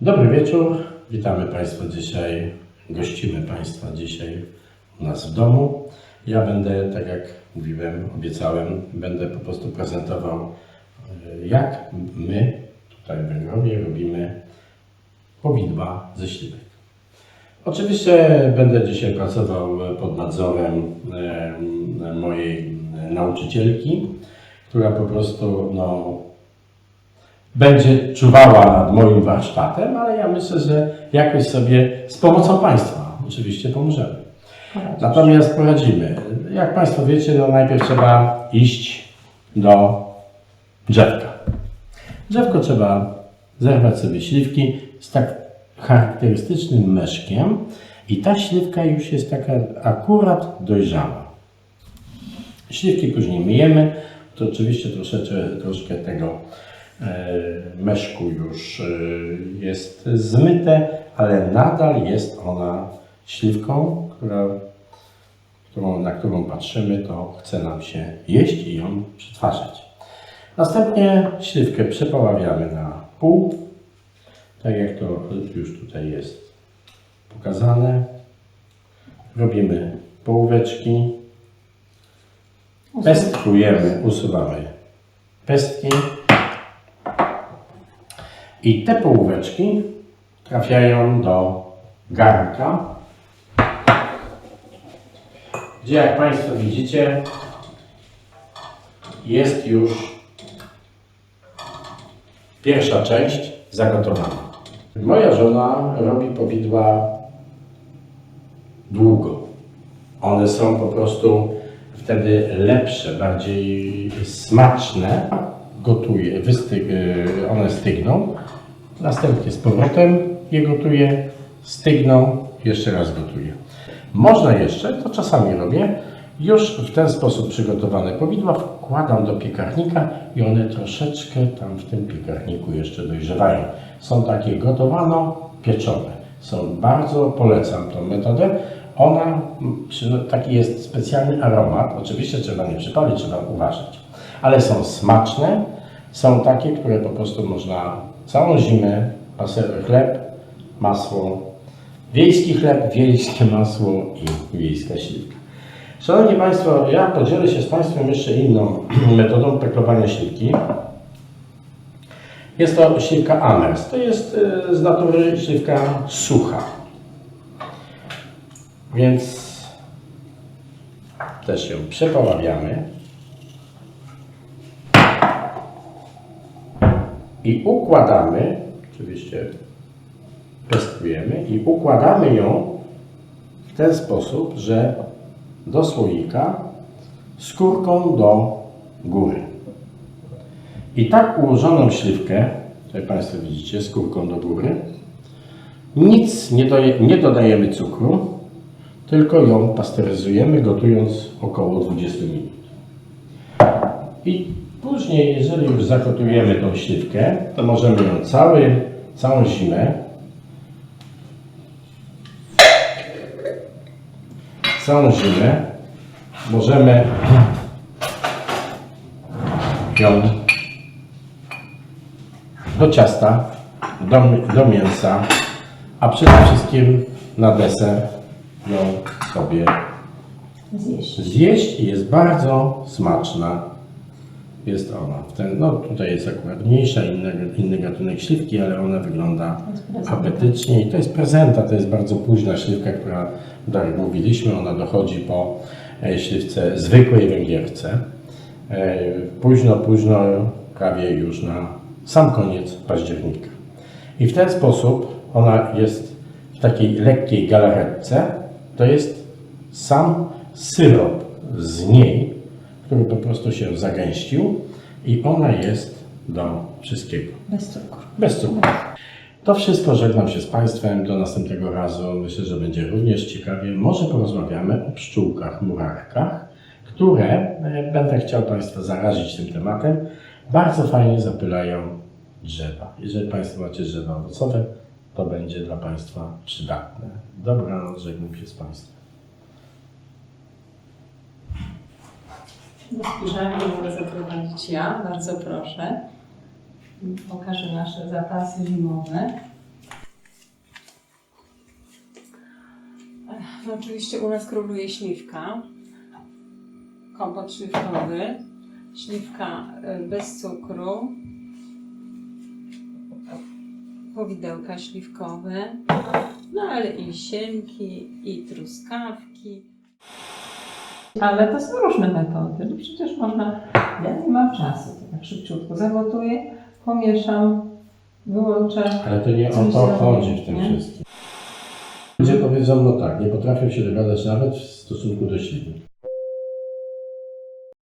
Dobry wieczór, witamy Państwa dzisiaj, gościmy Państwa dzisiaj u nas w domu. Ja będę, tak jak mówiłem, obiecałem, będę po prostu prezentował, e, jak my tutaj w Węgrowie robimy powidła ze śliwek. Oczywiście będę dzisiaj pracował pod nadzorem mojej nauczycielki, która po prostu no, będzie czuwała nad moim warsztatem, ale ja myślę, że jakoś sobie z pomocą Państwa oczywiście pomożemy. Natomiast poradzimy. Jak Państwo wiecie, no najpierw trzeba iść do drzewka. Drzewko trzeba zerwać sobie śliwki z tak charakterystycznym meszkiem i ta śliwka już jest taka akurat dojrzała. Śliwki później myjemy, to oczywiście troszeczkę, troszkę tego meszku już e, jest zmyte, ale nadal jest ona śliwką, która, którą, na którą patrzymy, to chce nam się jeść i ją przetwarzać. Następnie śliwkę przepoławiamy na pół, tak jak to już tutaj jest pokazane. Robimy połóweczki, pestkujemy, usuwamy pestki i te połóweczki trafiają do garnka, gdzie jak Państwo widzicie jest już pierwsza część zagotowana. Moja żona robi powidła długo. One są po prostu wtedy lepsze, bardziej smaczne. Gotuje, wystyg, y, one stygną. Następnie z powrotem je gotuję, stygną, jeszcze raz gotuję. Można jeszcze, to czasami robię, już w ten sposób przygotowane powidła wkładam do piekarnika i one troszeczkę tam w tym piekarniku jeszcze dojrzewają. Są takie gotowano-pieczone. Są bardzo polecam tą metodę. Ona, przy- taki jest specjalny aromat. Oczywiście trzeba nie przypalić, trzeba uważać. Ale są smaczne. Są takie, które po prostu można całą zimę, pasery chleb, masło, wiejski chleb, wiejskie masło i wiejska śliwka. Szanowni Państwo, ja podzielę się z Państwem jeszcze inną metodą peklowania śliwki. Jest to śliwka Amers. To jest y, z natury śliwka sucha. Więc też ją przepoławiamy. I układamy, oczywiście pestkujemy i układamy ją w ten sposób, że do słoika skórką do góry. I tak ułożoną śliwkę, tutaj Państwo widzicie, skórką do góry, nic nie, nie dodajemy cukru, tylko ją pasteryzujemy, gotując około 20 minut. I później, jeżeli już zagotujemy tą śliwkę, to możemy ją cały, całą zimę całą zimę możemy ją do ciasta, do, do mięsa, a przede wszystkim na deser ją sobie Zjeść. zjeść i jest bardzo smaczna. Jest ona. W ten, no tutaj jest akurat mniejsza, inny, inny gatunek śliwki, ale ona wygląda apetycznie i to jest prezenta, to jest bardzo późna śliwka, która, tak jak mówiliśmy, ona dochodzi po e, śliwce zwykłej węgierce. E, Późno, późno, prawie już na sam koniec października. I w ten sposób ona jest w takiej lekkiej galaretce. To jest sam syrop z niej, który po prostu się zagęścił i ona jest do wszystkiego. Bez cukru. Bez cukru. To wszystko. Żegnam się z Państwem. Do następnego razu. Myślę, że będzie również ciekawie. Może porozmawiamy o pszczółkach, murarkach, które e, będę chciał Państwa zarazić tym tematem. Bardzo fajnie zapylają drzewa. Jeżeli Państwo macie drzewa owocowe, to będzie dla Państwa przydatne. Dobranoc, żegnam się z Państwem. Spójrzami mogę zaprowadzić ja, bardzo proszę. Pokażę nasze zapasy zimowe. No, oczywiście u nas króluje śliwka, kompot śliwkowy, śliwka y, bez cukru, powidełka śliwkowe, no ale i sienki, i truskawki. Ale to są różne metody. No przecież można. Ja nie mam czasu, to tak szybciutko zagotuję, pomieszam, wyłączę. Ale to nie o to chodzi w tym nie? wszystkim. Ludzie powiedzą, no tak, nie potrafią się dogadać nawet w stosunku do siebie.